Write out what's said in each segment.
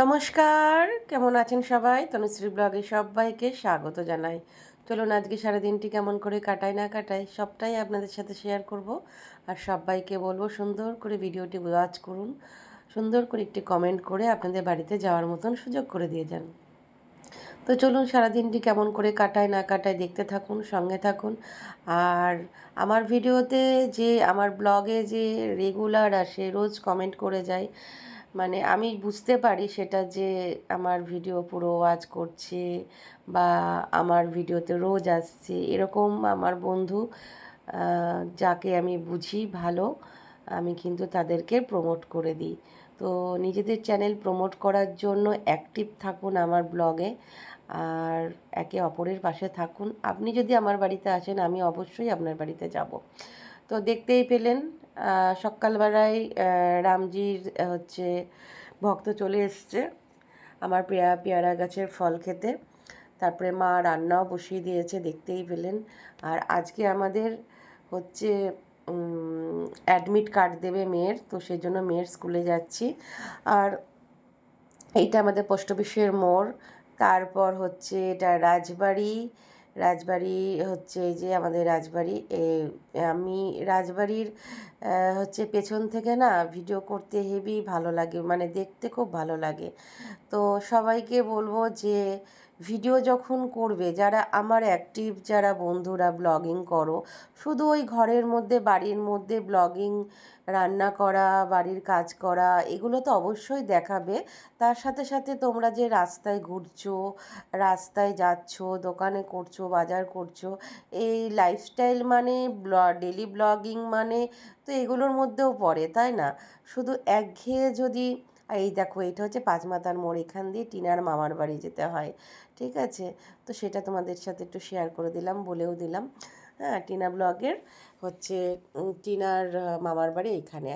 নমস্কার, কেমন আছেন সবাই? তনুশ্রী ব্লগে সবাইকে স্বাগত জানাই। চলুন আজকে সারাদিনটি কেমন করে কাটাই, না কাটাই, সবটাই আপনাদের সাথে শেয়ার করব। আর সবাইকে বলব, সুন্দর করে ভিডিওটি ওয়াচ করুন। সুন্দর করে একটি কমেন্ট করে আপনাদের বাড়িতে যাওয়ার মতন সুযোগ করে দিয়ে যান। তো চলুন সারাদিনটি কেমন করে কাটায় না কাটায় দেখতে থাকুন, সঙ্গে থাকুন। আর আমার ভিডিওতে যে, আমার ব্লগে যে রেগুলার আসে, রোজ কমেন্ট করে যায় মানে আমি বুঝতে পারি সেটা যে আমার ভিডিও পুরো ওয়াচ করছে বা আমার ভিডিওতে রোজ আসছে। এরকম আমার বন্ধু যাকে আমি বুঝি ভালো, আমি কিন্তু তাদেরকে প্রমোট করে দিই। তো নিজেদের চ্যানেল প্রমোট করার জন্য অ্যাক্টিভ থাকুন আমার ব্লগে আর একে অপরের পাশে থাকুন। আপনি যদি আমার বাড়িতে আসেন, আমি অবশ্যই আপনার বাড়িতে যাব। তো দেখতেই পেলেন সকালবেলায় রামজির হচ্ছে ভক্ত চলে এসছে আমার পেয়া, পেয়ারা গাছের ফল খেতে। তারপরে মা রান্নাও বসিয়ে দিয়েছে, দেখতেই পেলেন। আর আজকে আমাদের হচ্ছে অ্যাডমিট কার্ড দেবে মেয়ের, তো সেই জন্য মেয়ের স্কুলে যাচ্ছি। আর এইটা আমাদের পোস্ট অফিসের মোড়। তারপর হচ্ছে এটা রাজবাড়ি। রাজবাড়ি হচ্ছে এই যে আমাদের রাজবাড়ি আমি রাজবাড়ির হচ্ছে পেছন থেকে না ভিডিও করতে হেভি ভালো লাগে মানে দেখতে খুব ভালো লাগে। তো সবাইকে বলব যে ভিডিও যখন করবে, যারা আমার অ্যাক্টিভ যারা বন্ধুরা ব্লগিং করো, শুধু ওই ঘরের মধ্যে, বাড়ির মধ্যে ব্লগিং রান্না করা, বাড়ির কাজ করা, এগুলো তো অবশ্যই দেখাবে। তার সাথে সাথে তোমরা যে রাস্তায় ঘুরছো, রাস্তায় যাচ্ছ, দোকানে করছ, বাজার করছ, এই লাইফস্টাইল মানে ডেলি ব্লগিং মানে তো এগুলোর মধ্যেও পড়ে, তাই না? শুধু একঘেয়ে যদি, এই দেখো এটা হচ্ছে পাঁচমাতার মোড়, এখান দিয়ে টিনার মামার বাড়ি যেতে হয়, ঠিক আছে? তো সেটা তোমাদের সাথে একটু শেয়ার করে দিলাম, বলেও দিলাম। হ্যাঁ টিনা ব্লগের হচ্ছে টিনার মামার বাড়ি এইখানে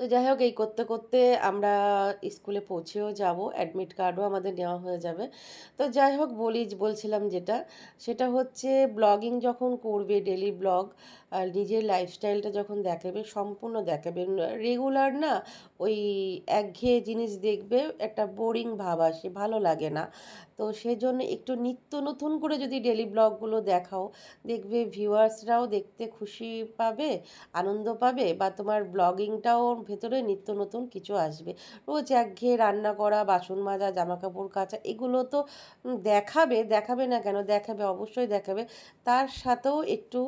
তো যাই হোক, এই করতে করতে আমরা স্কুলে পৌঁছেও যাব। অ্যাডমিট কার্ডও আমাদের নেওয়া হয়ে যাবে। তো যাই হোক, বলি, বলছিলাম যেটা, সেটা হচ্ছে ব্লগিং যখন করবে ডেলি ব্লগ নিজের লাইফস্টাইলটা যখন দেখাবে, সম্পূর্ণ দেখাবে। রেগুলার না, ওই একঘেয়ে জিনিস দেখবে, একটা বোরিং ভাব আসে, ভালো লাগে না। তো সেজন্য একটু নিত্য নতুন করে যদি ডেলি ব্লগগুলো দেখাও, দেখবে ভিউয়ার্সরাও দেখতে খুশি পাবে, আনন্দ পাবে, বা তোমার ব্লগিংটাও ভেতরে নিত্য নতুন কিছু আসবে। রোজ একঘেয়ে রান্না করা, বাসন মাজা জামা কাপড় কাচা, এগুলো তো দেখাবে দেখাবে না কেন? দেখাবে, অবশ্যই দেখাবে। তার সাথেও একটু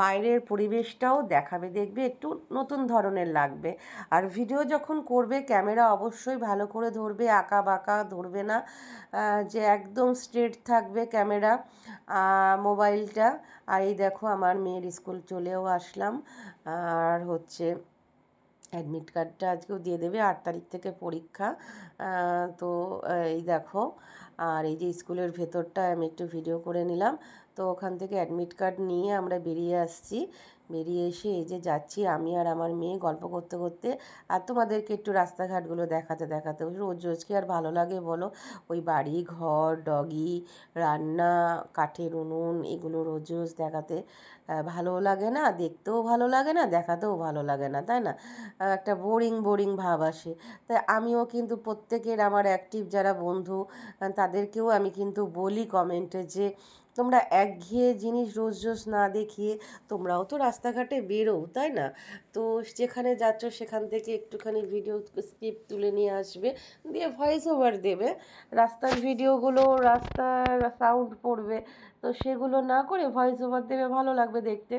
বাইরের পরিবেশটাও দেখাবে, দেখবে একটু নতুন ধরনের লাগবে। আর ভিডিও যখন করবে ক্যামেরা অবশ্যই ভালো করে ধরবে, আঁকা বাঁকা ধরবে না যে একদম স্ট্রেট থাকবে ক্যামেরা মোবাইলটা আর এই দেখো আমার মেয়ের স্কুল চলেও আসলাম। আর হচ্ছে অ্যাডমিট কার্ডটা আজকেও দিয়ে দেবে, আট তারিখ থেকে পরীক্ষা। তো, এই দেখো, আর এই যে স্কুলের ভেতরটা আমি একটু ভিডিও করে নিলাম। তো ওখান থেকে অ্যাডমিট কার্ড নিয়ে আমরা বেরিয়ে আসছি। বেরিয়ে এসে এই যে যাচ্ছি, আমি আর আমার মেয়ে গল্প করতে করতে আর তোমাদেরকে একটু রাস্তাঘাটগুলো দেখাতে দেখাতে রোজ রোজ কি আর ভালো লাগে বলো? ওই বাড়ি, ঘর, ডগি, রান্না, কাঠের উনুন এগুলো রোজ রোজ দেখাতে ভালো লাগে না, দেখতেও ভালো লাগে না, দেখাতেও ভালো লাগে না, তাই না? একটা বোরিং বোরিং ভাব আসে। তাই আমিও কিন্তু প্রত্যেকের আমার অ্যাক্টিভ যারা বন্ধু তাদেরকেও আমি কিন্তু বলি কমেন্টে যে, তোমরা একঘেয়ে জিনিস রোজ রোজ না দেখিয়ে তোমরাও তো রাস্তাঘাটে বেরো তাই না? তো যেখানে যাচ্ছ সেখান থেকে একটুখানি ভিডিও স্ক্রিপ তুলে নিয়ে আসবে, দিয়ে ভয়েস ওভার দেবে। রাস্তার ভিডিওগুলো রাস্তার সাউন্ড পড়বে, তো সেগুলো না করে ভয়েস ওভার দেবে, ভালো লাগবে দেখতে।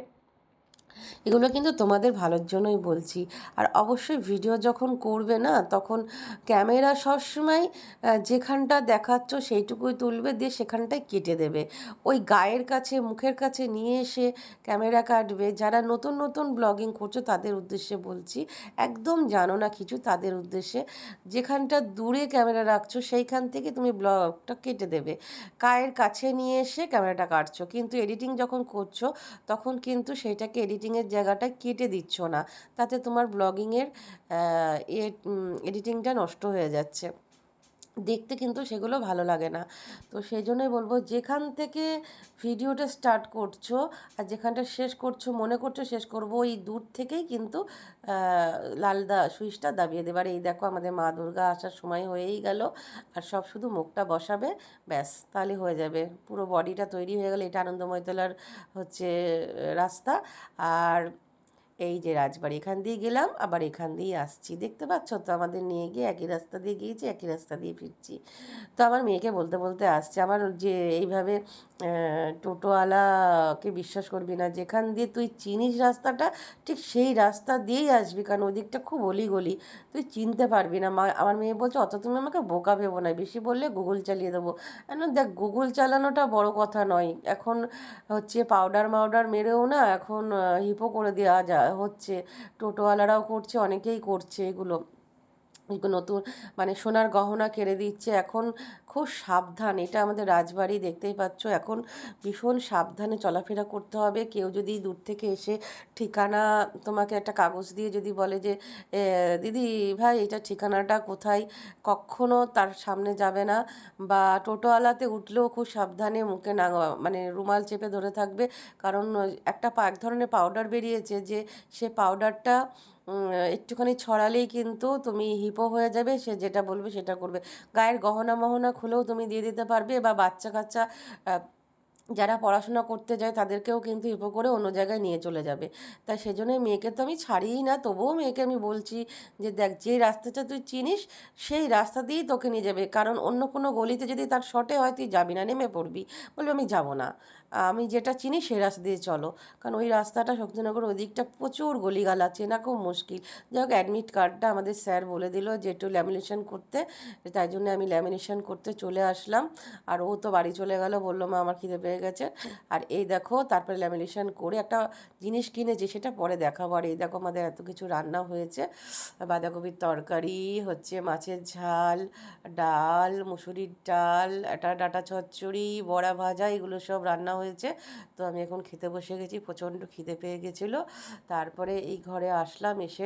এগুলো কিন্তু তোমাদের ভালোর জন্যই বলছি। আর অবশ্যই ভিডিও যখন করবে না, তখন ক্যামেরা সবসময় যেখানটা দেখাচ্ছ সেইটুকুই তুলবে, দিয়ে সেখানটায় কেটে দেবে। ওই গায়ের কাছে, মুখের কাছে নিয়ে এসে ক্যামেরা কাটবে। যারা নতুন নতুন ব্লগিং করছ, তাদের উদ্দেশ্যে বলছি, একদম জানো না কিছু, তাদের উদ্দেশ্যে যেখানটা দূরে ক্যামেরা রাখছো, সেইখান থেকে তুমি ব্লগটা কেটে দেবে। গায়ের কাছে নিয়ে এসে ক্যামেরাটা কাটছো। কিন্তু এডিটিং যখন করছ, তখন কিন্তু সেইটাকে এডিট এডিটিংয়ের জায়গাটা কেটে দিচ্ছ না তাতে তোমার ব্লগিংয়ের এডিটিংটা নষ্ট হয়ে যাচ্ছে। দেখতে কিন্তু সেগুলো ভালো লাগে না। তো সেই জন্যই বলব যেখান থেকে ভিডিওটা স্টার্ট করছ আর যেখানটা শেষ করছ মনে করছ শেষ করব ওই দূর থেকেই কিন্তু আহ, লাল দা সুইচটা দাবিয়ে দেবার এই দেখো আমাদের মা দুর্গা আসার সময় হয়েই গেল আর সব শুধু মুখটা বসাবে ব্যাস তাহলে হয়ে যাবে। পুরো বডিটা তৈরি হয়ে গেলে এটা আনন্দময় তোলার হচ্ছে রাস্তা। আর এই যে রাজবাড়ি, এখান দিয়ে গেলাম, আবার এখান দিয়ে আসছি। দেখতে পাচ্ছ তো, আমাদের নিয়ে গিয়ে একই রাস্তা দিয়ে গিয়েছি, একই রাস্তা দিয়ে ফিরছি। তো আমার মেয়েকে বলতে বলতে আসছে, আমার যে এইভাবে টোটোওয়ালাকে বিশ্বাস করবি না, যেখান দিয়ে তুই চিনিস রাস্তাটা, ঠিক সেই রাস্তা দিয়েই আসবি, কারণ ওদিকটা খুব অলি গলি তুই চিনতে পারবি না। মা, আমার মেয়ে বলছে, অত তুমি আমাকে বোকা ভেবো না, বেশি বললে গুগল চালিয়ে দেবো। এখন দেখ, গুগল চালানোটা বড় কথা নয়। এখন হচ্ছে পাউডার মাউডার মেরেও না, এখন হিপো করে দেওয়া যা হচ্ছে টোটোওয়ালারাও করছে অনেকেই করছে এগুলো। নতুন মানে সোনার গহনা কেড়ে দিচ্ছে এখন খুব সাবধান, এটা আমাদের রাজবাড়ি, দেখতেই পাচ্ছ। এখন ভীষণ সাবধানে চলাফেরা করতে হবে। কেউ যদি দূর থেকে এসে ঠিকানা তোমাকে একটা কাগজ দিয়ে যদি বলে যে দিদি ভাই, এটা ঠিকানাটা কোথায়? কখনো তার সামনে যাবে না। বা টোটোওয়ালাতে উঠলেও খুব সাবধানে মুখে না মানে রুমাল চেপে ধরে থাকবে। কারণ একটা এক ধরনের পাউডার বেরিয়েছে যে, সে পাউডারটা একটুখানি ছড়ালেই কিন্তু তুমি হিপো হয়ে যাবে, সে যেটা বলবে সেটা করবে। গায়ের গহনা মহনা খুলেও তুমি দিয়ে দিতে পারবে বা বাচ্চা কাচ্চা যারা পড়াশোনা করতে যায় তাদেরকেও কিন্তু হিপো করে অন্য জায়গায় নিয়ে চলে যাবে। তাই সেজন্যই মেয়েকে তো আমি ছাড়িই না, তবুও মেয়েকে আমি বলছি যে দেখ, যে রাস্তাটা তুই চিনিস, সেই রাস্তা দিয়েই তোকে নিয়ে যাবে। কারণ অন্য কোনো গলিতে যদি তার শর্টে হয়, তুই যাবি না, নেমে পড়বি। বলবে, আমি যাব না। আমি যেটা চিনি সেই রাস্তা দিয়ে চলো। কারণ ওই রাস্তাটা শক্তিনগর ওই দিকটা প্রচুর গলিগালা চেনা খুব মুশকিল। যাই হোক অ্যাডমিট কার্ডটা আমাদের স্যার বলে দিল যে একটু ল্যামিনেশন করতে। তাই জন্য আমি ল্যামিনেশন করতে চলে আসলাম। আর ও তো বাড়ি চলে গেল, বলল, মা, আমার খিদে পেয়ে গেছে। আর এই দেখো, তারপরে ল্যামিনেশন করে একটা জিনিস কিনেছি, সেটা পরে দেখাবো। আর এই দেখো, আমাদের এত কিছু রান্না হয়েছে। বাঁধাকপির তরকারি, হচ্ছে মাছের ঝাল, ডাল, মুসুরির ডাল, একটা ডাটা চচ্চড়ি, বড়া ভাজা, এগুলো সব রান্না হয়েছে। তো আমি এখন খেতে বসে গেছি, প্রচণ্ড খিদে পেয়ে গেছিল। তারপরে এই ঘরে আসলাম, এসে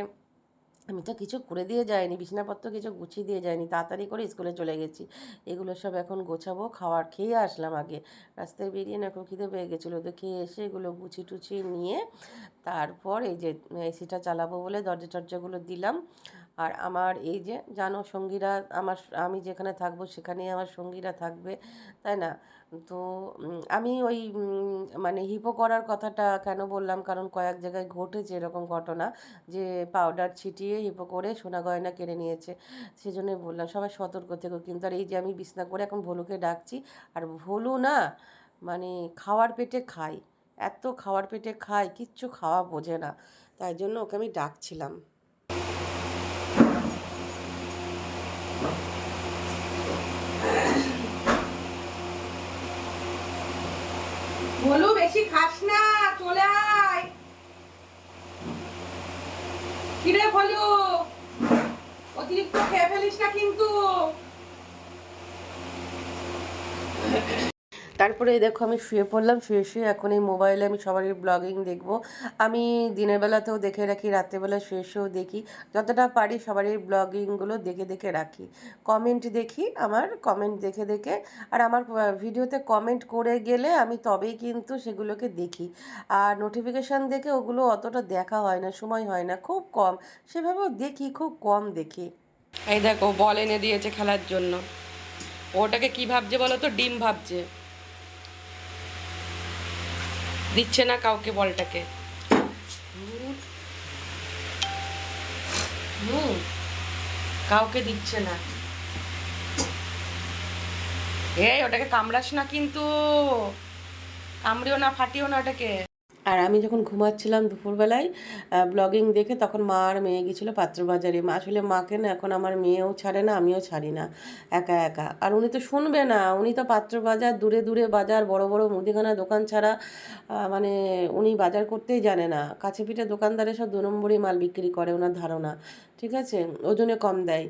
আমি তো কিছু করে দিয়ে যাইনি, বিছানাপত্র কিছু গুছিয়ে দিয়ে যাইনি, তাড়াতাড়ি করে স্কুলে চলে গেছি। এগুলো সব এখন গোছাবো, খাওয়ার খেয়ে আসলাম আগে। রাস্তায় বেরিয়ে না খিদে পেয়ে গেছিল, তো খেয়ে এসে এগুলো গুছি টুচি নিয়ে তারপর এই যে এসিটা চালাবো বলে দরজা টরজাগুলো দিলাম। আর আমার এই যে জানো সঙ্গীরা, আমার, আমি যেখানে থাকব সেখানেই আমার সঙ্গীরা থাকবে, তাই না? তো আমি ওই মানে হিপো করার কথাটা কেন বললাম? কারণ কয়েক জায়গায় ঘটেছে এরকম ঘটনা যে পাউডার ছিটিয়ে হিপো করে সোনা গয়না কেড়ে নিয়েছে। সেজন্যই বললাম, সবাই সতর্ক থেকো। কিন্তু আর এই যে আমি বিছনা করে এখন ভোলুকে ডাকছি, আর ভোলু না মানে খাওয়ার পেটে খাই এত খাওয়ার পেটে খায়, কিচ্ছু খাওয়া বোঝে না। তাই জন্য ওকে আমি ডাকছিলাম। বলু বেশি খাস না চলে আয়। কিরে বলু অতিরিক্ত খেয়ে ফেলিস না কিন্তু। তারপরে দেখো আমি শুয়ে পড়লাম, শুয়ে শুয়ে এখন এই মোবাইলে আমি সবারই ব্লগিং দেখব। আমি দিনের বেলাতেও দেখে রাখি রাত্রেবেলা শুয়ে শুয়েও দেখি। যতটা পারি সবারই ব্লগিংগুলো দেখে দেখে রাখি। কমেন্ট দেখি, আমার কমেন্ট দেখে দেখে। আর আমার ভিডিওতে কমেন্ট করে গেলে আমি তবেই কিন্তু সেগুলোকে দেখি। আর নোটিফিকেশান দেখে ওগুলো অতটা দেখা হয় না, সময় হয় না, খুব কম। সেভাবেও দেখি, খুব কম দেখি। এই দেখো বল এনে দিয়েছে খেলার জন্য। ওটাকে কি ভাবছে বলো তো? ডিম ভাবছে। দিচ্ছে না কাউকে বলটাকে। কাউকে দিচ্ছে না। এই, ওটাকে কামড়াস না কিন্তু। কামড়িও না, ফাটিও না ওটাকে। আর আমি যখন ঘুমাচ্ছিলাম দুপুরবেলায় ব্লগিং দেখে তখন মা আর মেয়ে গেছিল পাত্রবাজারে। মা আসলে মাকে না, এখন আমার মেয়েও ছাড়ে না, আমিও ছাড়ি না, একা একা। আর উনি তো শুনবে না, উনি তো পাত্রবাজার, দূরে দূরে বাজার, বড় বড় মুদিখানা দোকান ছাড়া মানে উনি বাজার করতেই জানে না। কাছে পিঠে দোকানদারে সব দু নম্বরই মাল বিক্রি করে, ওনার ধারণা, ঠিক আছে? ওজনে কম দেয়।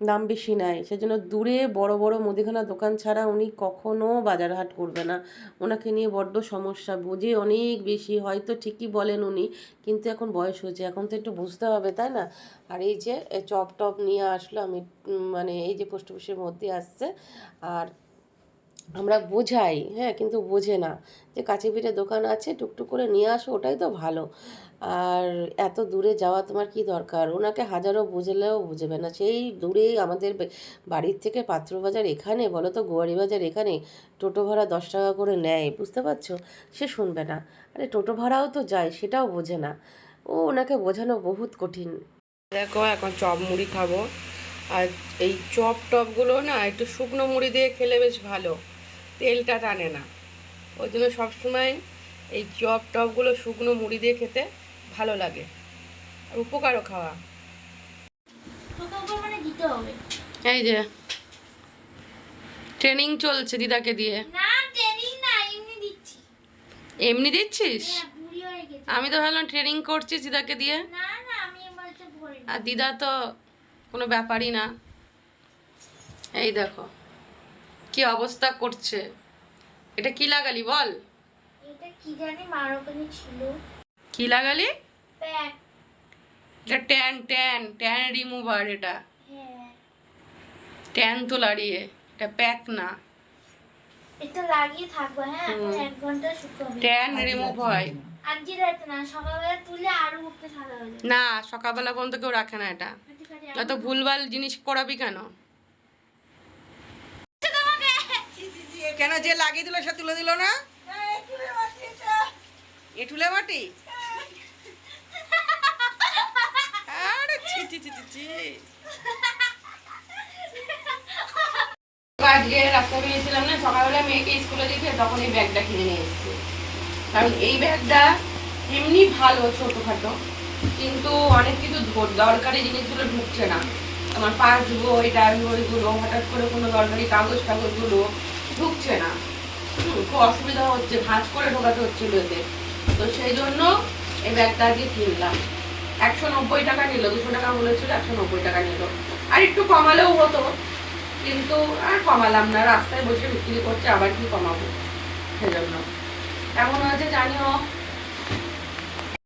দাম বেশি নাই সেজন্য দূরে বড় বড় মুদিখানা দোকান ছাড়া উনি কখনো বাজার হাট করবে না। ওনাকে নিয়ে বড্ড সমস্যা, বোঝে অনেক বেশি। হয়তো ঠিকই বলেন উনি, কিন্তু এখন বয়স হয়েছে। এখন তো একটু বুঝতে হবে, তাই না? আর এই যে চপ টপ নিয়ে আসলো, আমি মানে এই যে পোস্ট অফিসের মধ্যে আসছে। আর আমরা বোঝাই হ্যাঁ কিন্তু বোঝে না। যে কাছে পিঠে দোকান আছে, টুকটুক করে নিয়ে আসো, ওটাই তো ভালো। আর এত দূরে যাওয়া তোমার কি দরকার? ওনাকে হাজারো বুঝলেও বুঝবে না। সেই দূরে আমাদের বাড়ির থেকে পাত্রবাজার এখানে, বলো তো বাজার এখানে, টোটো ভাড়া দশ টাকা করে নেয়, বুঝতে পারছ? সে শুনবে না। আরে টোটো ভাড়াও তো যায়, সেটাও বোঝে না। ও ওনাকে বোঝানো বহুত কঠিন। দেখো, এখন চপ মুড়ি খাব। আর এই চপ টপগুলো না, একটু শুকনো মুড়ি দিয়ে খেলে বেশ ভালো। তেলটা টানে না। ওই জন্য সবসময় এই চপ টপগুলো শুকনো মুড়ি দিয়ে খেতে ভালো লাগে। আর উপকারও খাওয়া। মানে দিতে হবে। এই যে ট্রেনিং চলছে দিদাকে দিয়ে। এমনি দিচ্ছিস? হ্যাঁ আমি তো ভাবলাম ট্রেনিং করছিস দিদাকে দিয়ে। না না আমি এবার তো ভরে আর দিদা তো কোনো ব্যাপারই না। এই দেখো। কি অবস্থা করছে? এটা কি লাগালি বল? এটা কি জানি মার ওখানে ছিল। কি লাগালি? প্যাক। এটা ট্যান ট্যান ট্যান রিমুভার এটা। হ্যাঁ। ট্যান তো লাড়িয়ে এটা প্যাক না। এটা লাগিয়ে থাকব হ্যাঁ এক ঘণ্টা শুকাবে। ট্যান রিমুভ হয়। আজকে রাতে না সকালবেলা তুলে আরও মুখটা সাদা হয়ে যাবে। না সকালবেলা পর্যন্ত কেউ রাখে না এটা। এত ভুলভাল জিনিস করাবি কেন? কেন যে লাগিয়ে দিল সে তুলে দিল না? এটুলে মাটি? সকালবেলা মেয়েকে স্কুলে তখন এই ব্যাগটা কিনে নিয়ে এসেছি। কারণ এই ব্যাগটা এমনি ভালো ছোটোখাটো, কিন্তু অনেক কিছু দরকারি জিনিসগুলো ঢুকছে না। আমার পাসবই ডায়রি বইগুলো হঠাৎ করে কোনো দরকারি কাগজ কাগজগুলো ঢুকছে না। খুব অসুবিধা হচ্ছে, ভাঁজ করে ঢোকাতে হচ্ছিল এতে। তো সেই জন্য এই ব্যাগটা আজকে কিনলাম। একশো নব্বই টাকা নিল, দুশো টাকা বলেছিল একশো নব্বই টাকা নিল। আর একটু কমালেও হতো, কিন্তু আর কমালাম না, রাস্তায় বসে বিক্রি করছে, আবার কি কমাবো? সেজন্য এমন হয়েছে জানিও?